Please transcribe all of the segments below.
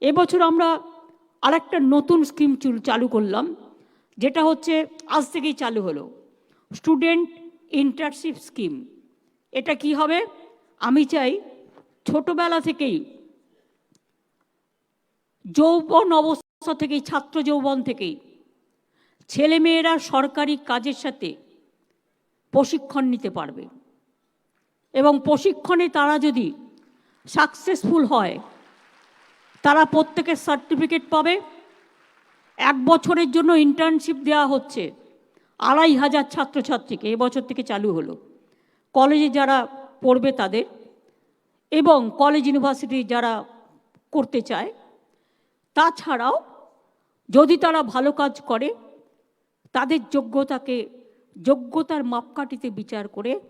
এবছর আমরা আরেকটা নতুন স্কিম চালু করলাম, যেটা হচ্ছে আজ থেকেই চালু হলো। Student internship scheme. এটা কি হবে? আমি চাই ছোটবেলা থেকেই যৌবন অবস্থা থেকেই, ছাত্র যৌবন থেকেই ছেলেমেয়েরা সরকারি কাজের সাথে প্রশিক্ষণ নিতে পারবে। এবং প্রশিক্ষণে তারা যদি সাকসেসফুল হয় তারা প্রত্যেকের সার্টিফিকেট পাবে। এক বছরের জন্য ইন্টার্নশিপ দেওয়া হচ্ছে। আড়াই হাজার ছাত্রছাত্রীকে এবছর থেকে চালু হলো। কলেজে যারা পড়বে তাদের এবং কলেজ ইউনিভার্সিটি যারা করতে চায়, তাছাড়াও যদি তারা ভালো কাজ করে, তাদের যোগ্যতাকে, যোগ্যতার মাপকাঠিতে বিচার করে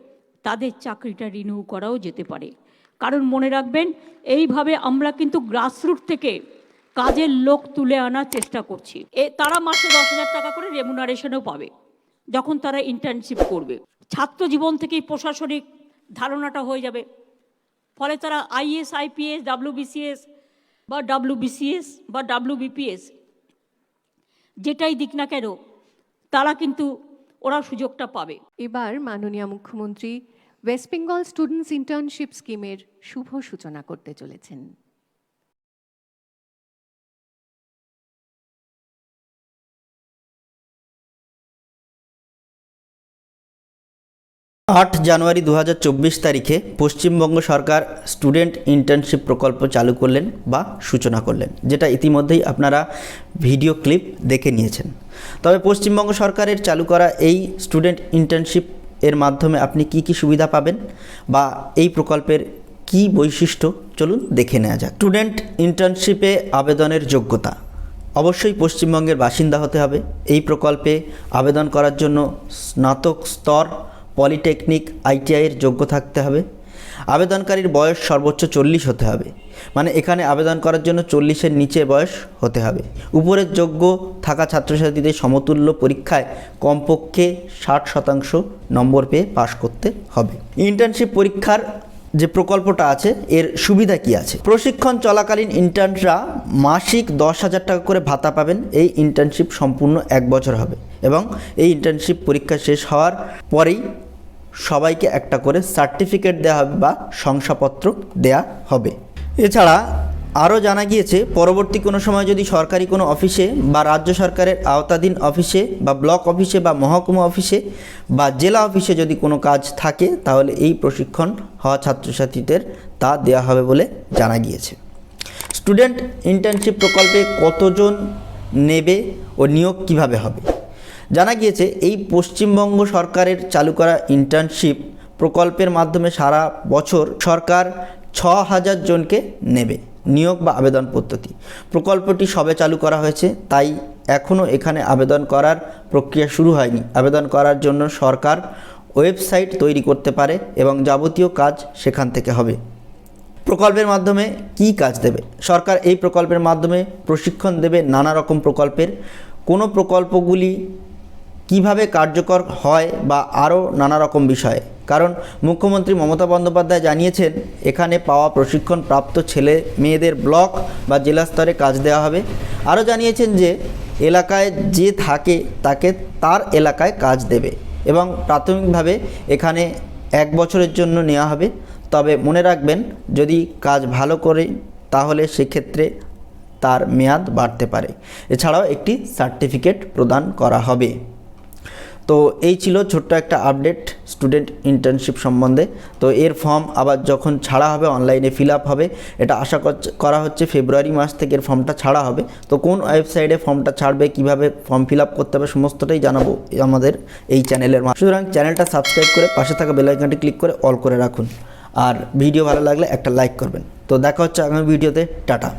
তাদের চাকরিটা রিনিউ করাও যেতে পারে। কারণ মনে রাখবেন, এইভাবে আমরা কিন্তু গ্রাসরুট থেকে কাজের লোক তুলে আনার চেষ্টা করছি। এ, তারা মাসে দশ হাজার টাকা করে রেমুনারেশনও পাবে, যখন তারা ইন্টার্নশিপ করবে। ছাত্র জীবন থেকেই প্রশাসনিক ধারণাটা হয়ে যাবে। ফলে তারা আইএস আইপিএস ডাব্লিউবিসিএস বা ডাব্লিউবিসিএস বা ডাব্লিউবিপিএস যেটাই দিক না কেন, তারা কিন্তু ওরা সুযোগটা পাবে। এবার মাননীয় মুখ্যমন্ত্রী ওয়েস্ট বেঙ্গল স্টুডেন্টস ইন্টার্নশিপ স্কিমের শুভ সূচনা করতে চলেছেন। আট জানুয়ারি দু হাজার চব্বিশ তারিখে পশ্চিমবঙ্গ সরকার স্টুডেন্ট ইন্টার্নশিপ প্রকল্প চালু করলেন বা সূচনা করলেন, যেটা ইতিমধ্যেই আপনারা ভিডিও ক্লিপ দেখে নিয়েছেন। তবে পশ্চিমবঙ্গ সরকারের চালু করা এই স্টুডেন্ট ইন্টার্নশিপ এর মাধ্যমে আপনি কি কি সুবিধা পাবেন বা এই প্রকল্পের কি বৈশিষ্ট্য? চলুন দেখে নেওয়া যাক। স্টুডেন্ট ইন্টার্নশিপে আবেদনের যোগ্যতা। অবশ্যই পশ্চিমবঙ্গের বাসিন্দা হতে হবে। এই প্রকল্পে আবেদন করার জন্য স্নাতক স্তর, পলিটেকনিক আইটিআইয়ের যোগ্য থাকতে হবে। আবেদনকারীর বয়স সর্বোচ্চ চল্লিশ হতে হবে। মানে এখানে আবেদন করার জন্য চল্লিশের নিচে বয়স হতে হবে। উপরের যোগ্য থাকা ছাত্রছাত্রীদের সমতুল্য পরীক্ষায় কমপক্ষে ষাট শতাংশ নম্বর পেয়ে পাশ করতে হবে। ইন্টার্নশিপ পরীক্ষার যে প্রকল্পটা আছে, এর সুবিধা কি আছে? প্রশিক্ষণ চলাকালীন ইন্টার্নরা মাসিক দশ হাজার টাকা করে ভাতা পাবেন। এই ইন্টার্নশিপ সম্পূর্ণ এক বছর হবে এবং এই ইন্টার্নশিপ পরীক্ষা শেষ হওয়ার পরেই সবাইকে একটা করে সার্টিফিকেট দেওয়া হবে বা শংসাপত্র দেয়া হবে। এছাড়া আরও জানা গিয়েছে, পরবর্তী কোনো সময় যদি সরকারি কোনো অফিসে বা রাজ্য সরকারের আওতাধীন অফিসে বা ব্লক অফিসে বা মহকুমা অফিসে বা জেলা অফিসে যদি কোনো কাজ থাকে, তাহলে এই প্রশিক্ষণ হওয়া ছাত্রছাত্রীদের তা দেওয়া হবে বলে জানা গিয়েছে। স্টুডেন্ট ইন্টার্নশিপ প্রকল্পে কতজন নেবে ও নিয়োগ কীভাবে হবে? জানা গিয়েছে, এই পশ্চিমবঙ্গ সরকারের চালু করা ইন্টার্নশিপ প্রকল্পের মাধ্যমে সারা বছর সরকার ছ হাজার জনকে নেবে নিয়োগ বা আবেদন পদ্ধতি। প্রকল্পটি সবে চালু করা হয়েছে, তাই এখনও এখানে আবেদন করার প্রক্রিয়া শুরু হয়নি। আবেদন করার জন্য সরকার ওয়েবসাইট তৈরি করতে পারে এবং যাবতীয় কাজ সেখান থেকে হবে। প্রকল্পের মাধ্যমে কি কাজ দেবে? সরকার এই প্রকল্পের মাধ্যমে প্রশিক্ষণ দেবে নানা রকম প্রকল্পের। কোনো প্রকল্পগুলি কীভাবে কার্যকর হয় বা আরও নানা রকম বিষয়ে। কারণ মুখ্যমন্ত্রী মমতা বন্দ্যোপাধ্যায় জানিয়েছেন, এখানে পাওয়া প্রশিক্ষণ প্রাপ্ত ছেলে মেয়েদের ব্লক বা জেলা স্তরে কাজ দেওয়া হবে। আরও জানিয়েছেন যে, এলাকায় যে থাকে তাকে তার এলাকায় কাজ দেবে এবং প্রাথমিকভাবে এখানে এক বছরের জন্য নেওয়া হবে। তবে মনে রাখবেন, যদি কাজ ভালো করে, তাহলে সেক্ষেত্রে তার মেয়াদ বাড়তে পারে। এছাড়াও একটি সার্টিফিকেট প্রদান করা হবে। তো এই ছিল ছোট্ট একটা আপডেট স্টুডেন্ট ইন্টার্নশিপ সম্বন্ধে। তো এর ফর্ম আবার যখন ছাড়া হবে অনলাইনে ফিল আপ হবে, এটা আশা করা হচ্ছে ফেব্রুয়ারি মাস থেকে এর ফর্মটা ছাড়া হবে। তো কোন ওয়েবসাইটে ফর্মটা ছাড়বে, কীভাবে ফর্ম ফিল আপ করতে হবে সমস্তটাই জানাব আমাদের এই চ্যানেলের মাধ্যমে। সুতরাং চ্যানেলটা সাবস্ক্রাইব করে পাশে থাকা বেল আইকনটি ক্লিক করে অল করে রাখুন। আর ভিডিও ভালো লাগলে একটা লাইক করবেন। তো দেখা হচ্ছে আগামী ভিডিওতে টাটা।